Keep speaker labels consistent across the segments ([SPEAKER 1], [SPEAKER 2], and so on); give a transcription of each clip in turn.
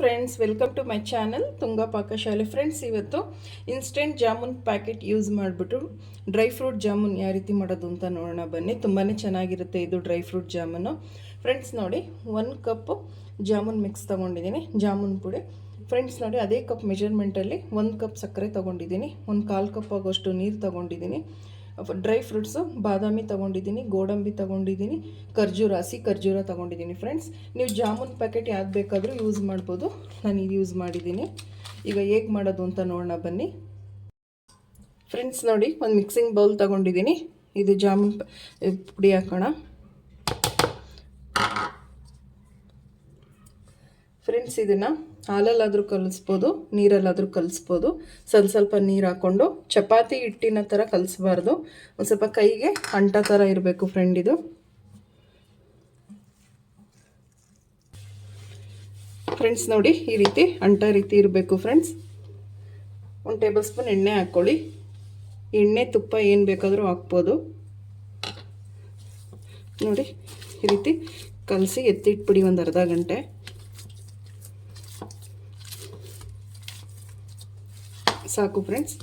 [SPEAKER 1] Friends welcome to my channel Tunga Pakashale friends ಇವತ್ತು instant jamun packet use ಮಾಡಿಬಿಟ್ಟು dry fruit jamun ಯಾವ ರೀತಿ ಮಾಡೋದು ಅಂತ ನೋಡೋಣ. ಬನ್ನಿ ತುಂಬಾ ಚೆನ್ನಾಗಿರುತ್ತೆ ಇದು ಡ್ರೈ ಫ್ರೂಟ್ ಜಾಮೂನು. ಫ್ರೆಂಡ್ಸ್ ನೋಡಿ ಒಂದು ಕಪ್ಪು ಜಾಮೂನ್ ಮಿಕ್ಸ್ ತೊಗೊಂಡಿದ್ದೀನಿ, ಜಾಮೂನ್ ಪುಡಿ. ಫ್ರೆಂಡ್ಸ್ ನೋಡಿ, ಅದೇ ಕಪ್ ಮೆಜರ್ಮೆಂಟಲ್ಲಿ ಒಂದು ಕಪ್ ಸಕ್ಕರೆ ತೊಗೊಂಡಿದ್ದೀನಿ, ಒಂದು ಕಾಲು ಕಪ್ ಆಗೋಷ್ಟು ನೀರು ತೊಗೊಂಡಿದ್ದೀನಿ. ಡ್ರೈ ಫ್ರೂಟ್ಸು ಬಾದಾಮಿ ತೊಗೊಂಡಿದ್ದೀನಿ, ಗೋಡಂಬಿ ತೊಗೊಂಡಿದ್ದೀನಿ, ಖರ್ಜೂರ, ಹಸಿ ಖರ್ಜೂರ ತೊಗೊಂಡಿದ್ದೀನಿ ಫ್ರೆಂಡ್ಸ್. ನೀವು ಜಾಮೂನ್ ಪ್ಯಾಕೆಟ್ ಯಾವ್ದು ಬೇಕಾದರೂ ಯೂಸ್ ಮಾಡ್ಬೋದು. ನಾನು ಇದು ಯೂಸ್ ಮಾಡಿದ್ದೀನಿ. ಈಗ ಹೇಗೆ ಮಾಡೋದು ಅಂತ ನೋಡೋಣ ಬನ್ನಿ. ಫ್ರೆಂಡ್ಸ್ ನೋಡಿ, ಒಂದು ಮಿಕ್ಸಿಂಗ್ ಬೌಲ್ ತೊಗೊಂಡಿದ್ದೀನಿ. ಇದು ಜಾಮೂನ್ ಪುಡಿ ಹಾಕೋಣ. ಫ್ರೆಂಡ್ಸ್ ಇದನ್ನು ಹಾಲಲ್ಲಾದರೂ ಕಲಿಸ್ಬೋದು, ನೀರಲ್ಲಾದರೂ ಕಲಿಸ್ಬೋದು. ಸ್ವಲ್ಪ ಸ್ವಲ್ಪ ನೀರು ಹಾಕ್ಕೊಂಡು ಚಪಾತಿ ಹಿಟ್ಟಿನ ಥರ ಕಲಿಸ್ಬಾರ್ದು. ಒಂದು ಸ್ವಲ್ಪ ಕೈಗೆ ಅಂಟ ಥರ ಇರಬೇಕು ಫ್ರೆಂಡ್ ಇದು. ಫ್ರೆಂಡ್ಸ್ ನೋಡಿ ಈ ರೀತಿ ಅಂಟ ರೀತಿ ಇರಬೇಕು ಫ್ರೆಂಡ್ಸ್ ಒಂದು ಟೇಬಲ್ ಸ್ಪೂನ್ ಎಣ್ಣೆ ಹಾಕ್ಕೊಳ್ಳಿ ಎಣ್ಣೆ ತುಪ್ಪ ಏನು ಬೇಕಾದರೂ ಹಾಕ್ಬೋದು. ನೋಡಿ ಈ ರೀತಿ ಕಲಸಿ ಎತ್ತಿಟ್ಬಿಡಿ ಒಂದು ಅರ್ಧ ಗಂಟೆ. ಸಾಕು ಫ್ರೆಂಡ್ಸ್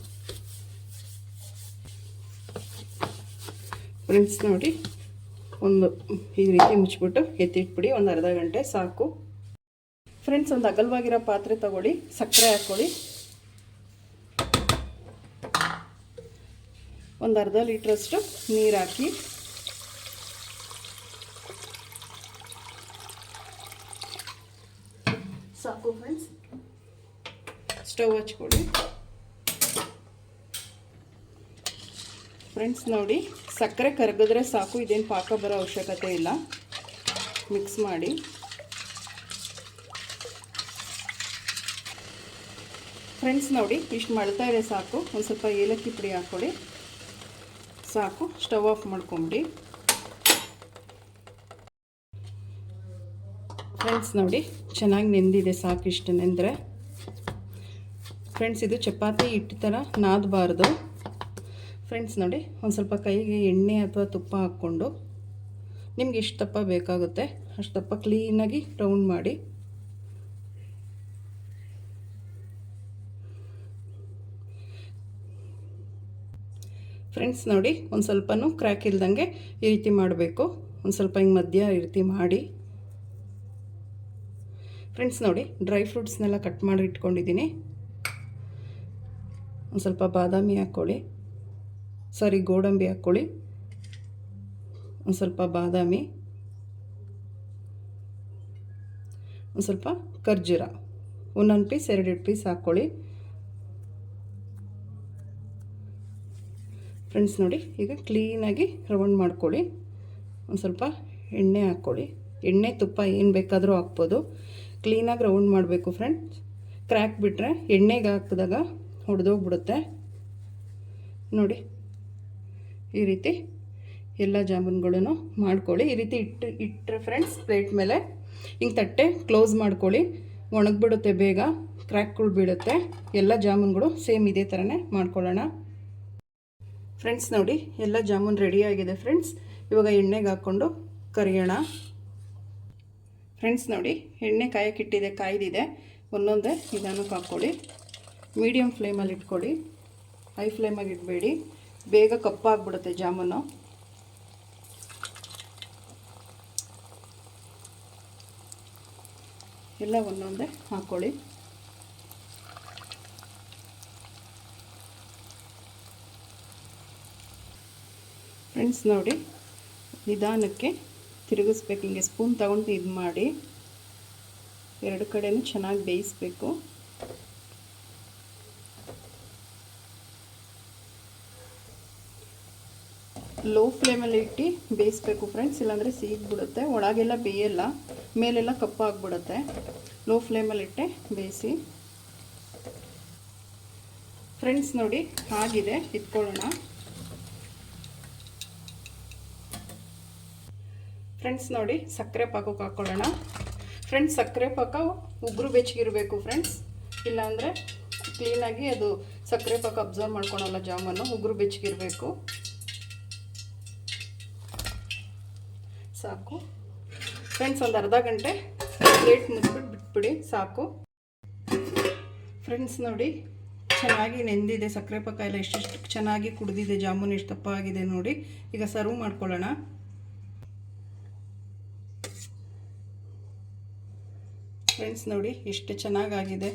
[SPEAKER 1] ಫ್ರೆಂಡ್ಸ್ ನೋಡಿ, ಒಂದು ಈ ರೀತಿ ಮುಚ್ಚಿಬಿಟ್ಟು ಎತ್ತಿಟ್ಬಿಡಿ, ಒಂದು ಅರ್ಧ ಗಂಟೆ ಸಾಕು. ಫ್ರೆಂಡ್ಸ್ ಒಂದು ಅಗಲವಾಗಿರೋ ಪಾತ್ರೆ ತಗೊಳ್ಳಿ, ಸಕ್ಕರೆ ಹಾಕ್ಕೊಳ್ಳಿ. ಒಂದು ಅರ್ಧ ಲೀಟ್ರಷ್ಟು ನೀರು ಹಾಕಿ. ಸಾಕು ಫ್ರೆಂಡ್ಸ್ ಸ್ಟವ್ ಹಚ್ಕೊಳ್ಳಿ. ಫ್ರೆಂಡ್ಸ್ ನೋಡಿ, ಸಕ್ಕರೆ ಕರಗಿದ್ರೆ ಸಾಕು, ಇದೇನು ಪಾಕ ಬರೋ ಅವಶ್ಯಕತೆ ಇಲ್ಲ. ಮಿಕ್ಸ್ ಮಾಡಿ. ಫ್ರೆಂಡ್ಸ್ ನೋಡಿ, ಇಷ್ಟು ಮಾಡ್ತಾ ಇದೆ ಸಾಕು. ಒಂದು ಸ್ವಲ್ಪ ಏಲಕ್ಕಿ ಪುಡಿ ಹಾಕ್ಕೊಡಿ. ಸಾಕು, ಸ್ಟವ್ ಆಫ್ ಮಾಡ್ಕೊಂಬಿಡಿ. ಫ್ರೆಂಡ್ಸ್ ನೋಡಿ, ಚೆನ್ನಾಗಿ ನೆಂದಿದೆ ಸಾಕು ಇಷ್ಟು ನೆಂದರೆ ಫ್ರೆಂಡ್ಸ್ ಇದು ಚಪಾತಿ ಹಿಟ್ಟು ಥರ ನಾದಬಾರ್ದು. ಫ್ರೆಂಡ್ಸ್ ನೋಡಿ, ಒಂದು ಸ್ವಲ್ಪ ಕೈಗೆ ಎಣ್ಣೆ ಅಥವಾ ತುಪ್ಪ ಹಾಕ್ಕೊಂಡು ನಿಮ್ಗೆ ಎಷ್ಟು ದಪ್ಪ ಬೇಕಾಗುತ್ತೆ, ಅಷ್ಟು ದಪ್ಪ ಕ್ಲೀನಾಗಿ ರೌಂಡ್ ಮಾಡಿ. ಫ್ರೆಂಡ್ಸ್ ನೋಡಿ, ಒಂದು ಸ್ವಲ್ಪನೂ ಕ್ರ್ಯಾಕ್ ಇಲ್ದಂಗೆ ಈ ರೀತಿ ಮಾಡಬೇಕು. ಒಂದು ಸ್ವಲ್ಪ ಹಿಂಗೆ ಮಧ್ಯ ಈ ರೀತಿ ಮಾಡಿ. ಫ್ರೆಂಡ್ಸ್ ನೋಡಿ ಡ್ರೈ ಫ್ರೂಟ್ಸ್ನೆಲ್ಲ ಕಟ್ ಮಾಡಿ ಇಟ್ಕೊಂಡಿದ್ದೀನಿ. ಒಂದು ಸ್ವಲ್ಪ ಬಾದಾಮಿ ಹಾಕ್ಕೊಳ್ಳಿ. ಸಾರಿ, ಗೋಡಂಬಿ ಹಾಕ್ಕೊಳ್ಳಿ. ಒಂದು ಸ್ವಲ್ಪ ಬಾದಾಮಿ. ಒಂದು ಸ್ವಲ್ಪ ಖರ್ಜೂರ. ಒಂದೊಂದು ಪೀಸ್ ಎರಡೆರಡು ಪೀಸ್ ಹಾಕ್ಕೊಳ್ಳಿ. ಫ್ರೆಂಡ್ಸ್ ನೋಡಿ, ಈಗ ಕ್ಲೀನಾಗಿ ರೌಂಡ್ ಮಾಡ್ಕೊಳ್ಳಿ. ಒಂದು ಸ್ವಲ್ಪ ಎಣ್ಣೆ ಹಾಕ್ಕೊಳ್ಳಿ. ಎಣ್ಣೆ ತುಪ್ಪ ಏನು ಬೇಕಾದರೂ ಹಾಕ್ಬೋದು. ಕ್ಲೀನಾಗಿ ರೌಂಡ್ ಮಾಡಬೇಕು ಫ್ರೆಂಡ್ಸ್ ಕ್ರ್ಯಾಕ್ ಬಿಟ್ಟರೆ ಎಣ್ಣೆಗೆ ಹಾಕಿದಾಗ ಹೊಡೆದೋಗ್ಬಿಡುತ್ತೆ. ನೋಡಿ ಈ ರೀತಿ ಎಲ್ಲ ಜಾಮೂನ್ಗಳನ್ನು ಮಾಡ್ಕೊಳ್ಳಿ. ಈ ರೀತಿ ಇಟ್ಟು ಇಟ್ಟರೆ ಫ್ರೆಂಡ್ಸ್ ಪ್ಲೇಟ್ ಮೇಲೆ ಹಿಂಗೆ ತಟ್ಟೆ ಕ್ಲೋಸ್ ಮಾಡ್ಕೊಳ್ಳಿ. ಒಣಗಿಬಿಡುತ್ತೆ ಬೇಗ ಕ್ರ್ಯಾಕ್ಗಳು ಬೀಳುತ್ತೆ. ಎಲ್ಲ ಜಾಮೂನ್ಗಳು ಸೇಮ್ ಇದೇ ಥರನೇ ಮಾಡ್ಕೊಳ್ಳೋಣ. ಫ್ರೆಂಡ್ಸ್ ನೋಡಿ, ಎಲ್ಲ ಜಾಮೂನ್ ರೆಡಿ ಆಗಿದೆ ಫ್ರೆಂಡ್ಸ್ ಇವಾಗ ಎಣ್ಣೆಗೆ ಹಾಕ್ಕೊಂಡು ಕರಿಯೋಣ. ಫ್ರೆಂಡ್ಸ್ ನೋಡಿ, ಎಣ್ಣೆ ಕಾಯಕ್ಕಿಟ್ಟಿದೆ ಕಾಯ್ದಿದೆ. ಒಂದೊಂದೇ ನಿಧಾನಕ್ಕೆ ಹಾಕ್ಕೊಳ್ಳಿ. ಮೀಡಿಯಮ್ ಫ್ಲೇಮಲ್ಲಿ ಇಟ್ಕೊಳ್ಳಿ. ಹೈ ಫ್ಲೇಮಾಗಿ ಇಡಬೇಡಿ. ಬೇಗ ಕಪ್ಪಾಗ್ಬಿಡುತ್ತೆ ಜಾಮೂನು. ಎಲ್ಲ ಒಂದೊಂದೇ ಹಾಕ್ಕೊಳ್ಳಿ ಫ್ರೆಂಡ್ಸ್ ನೋಡಿ, ನಿಧಾನಕ್ಕೆ ತಿರುಗಿಸ್ಬೇಕು. ಹಿಂಗೆ ಸ್ಪೂನ್ ತಗೊಂಡು ಇದು ಮಾಡಿ ಎರಡು ಕಡೆನೂ ಚೆನ್ನಾಗಿ ಬೇಯಿಸ್ಬೇಕು. ಲೋ ಫ್ಲೇಮಲ್ಲಿ ಇಟ್ಟು ಬೇಯಿಸ್ಬೇಕು ಫ್ರೆಂಡ್ಸ್ ಇಲ್ಲಾಂದರೆ ಸೀಗ್ಬಿಡುತ್ತೆ ಒಳಗೆಲ್ಲ ಬೇಯಲ್ಲ. ಮೇಲೆಲ್ಲ ಕಪ್ಪಾಗ್ಬಿಡುತ್ತೆ ಲೋ ಫ್ಲೇಮಲ್ಲಿ ಇಟ್ಟೆ ಬೇಯಿಸಿ. ಫ್ರೆಂಡ್ಸ್ ನೋಡಿ ಆಗಿದೆ. ಇಟ್ಕೊಳ್ಳೋಣ. ಫ್ರೆಂಡ್ಸ್ ನೋಡಿ ಸಕ್ಕರೆ ಪಾಕಕ್ಕೆ ಹಾಕ್ಕೊಳ್ಳೋಣ ಫ್ರೆಂಡ್ಸ್ ಸಕ್ಕರೆ ಪಾಕ ಉಗುರು ಬೆಚ್ಚಗಿರಬೇಕು ಫ್ರೆಂಡ್ಸ್ ಇಲ್ಲಾಂದರೆ ಕ್ಲೀನಾಗಿ ಅದು ಸಕ್ಕರೆ ಪಾಕ ಅಬ್ಸರ್ವ್ ಮಾಡ್ಕೊಳಲ್ಲ ಜಾಮನ್ನು ಉಗುರು ಬೆಚ್ಚಗಿರಬೇಕು. ಸಾಕು. ಫ್ರೆಂಡ್ಸ್ ಒಂದು ಅರ್ಧ ಗಂಟೆ ಪ್ಲೇಟ್ ಮುಚ್ಬಿಟ್ಟು ಬಿಟ್ಬಿಡಿ, ಸಾಕು. ಫ್ರೆಂಡ್ಸ್ ನೋಡಿ, ಚೆನ್ನಾಗಿ ನೆಂದಿದೆ, ಸಕ್ಕರೆ ಪಾಕ ಎಲ್ಲ ಎಷ್ಟೆಷ್ಟು ಚೆನ್ನಾಗಿ ಕುಡಿದಿದೆ, ಜಾಮೂನ್ ಎಷ್ಟು ದಪ್ಪ ನೋಡಿ. ಈಗ ಸರ್ವ್ ಮಾಡ್ಕೊಳ್ಳೋಣ. ಫ್ರೆಂಡ್ಸ್ ನೋಡಿ, ಎಷ್ಟು ಚೆನ್ನಾಗಾಗಿದೆ.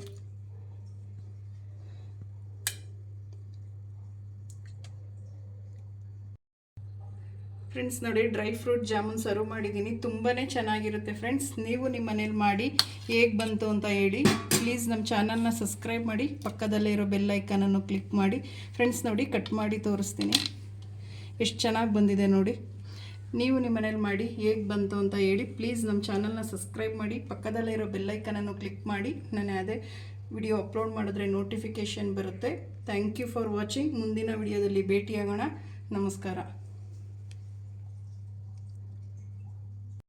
[SPEAKER 1] ಫ್ರೆಂಡ್ಸ್ ನೋಡಿ ಡ್ರೈ ಫ್ರೂಟ್ ಜಾಮೂನ್ ಸರ್ವ್ ಮಾಡಿದ್ದೀನಿ. ತುಂಬಾ ಚೆನ್ನಾಗಿರುತ್ತೆ ಫ್ರೆಂಡ್ಸ್ ನೀವು ನಿಮ್ಮ ಮನೇಲಿ ಮಾಡಿ ಹೇಗೆ ಬಂತು ಅಂತ ಹೇಳಿ ಪ್ಲೀಸ್ ನಮ್ಮ ಚಾನಲ್ನ ಸಬ್ಸ್ಕ್ರೈಬ್ ಮಾಡಿ, ಪಕ್ಕದಲ್ಲೇ ಇರೋ ಬೆಲ್ ಐಕನನ್ನು ಕ್ಲಿಕ್ ಮಾಡಿ. ಫ್ರೆಂಡ್ಸ್ ನೋಡಿ ಕಟ್ ಮಾಡಿ ತೋರಿಸ್ತೀನಿ. ಎಷ್ಟು ಚೆನ್ನಾಗಿ ಬಂದಿದೆ ನೋಡಿ. ನೀವು ನಿಮ್ಮ ಮನೇಲಿ ಮಾಡಿ ಹೇಗೆ ಬಂತು ಅಂತ ಹೇಳಿ ಪ್ಲೀಸ್ ನಮ್ಮ ಚಾನಲ್ನ ಸಬ್ಸ್ಕ್ರೈಬ್ ಮಾಡಿ, ಪಕ್ಕದಲ್ಲೇ ಇರೋ ಬೆಲ್ಲೈಕನನ್ನು ಕ್ಲಿಕ್ ಮಾಡಿ. ನಾನು ಯಾವುದೇ ವಿಡಿಯೋ ಅಪ್ಲೋಡ್ ಮಾಡಿದ್ರೆ ನೋಟಿಫಿಕೇಷನ್ ಬರುತ್ತೆ. ಥ್ಯಾಂಕ್ ಯು ಫಾರ್ ವಾಚಿಂಗ್ ಮುಂದಿನ ವಿಡಿಯೋದಲ್ಲಿ ಭೇಟಿಯಾಗೋಣ. ನಮಸ್ಕಾರ.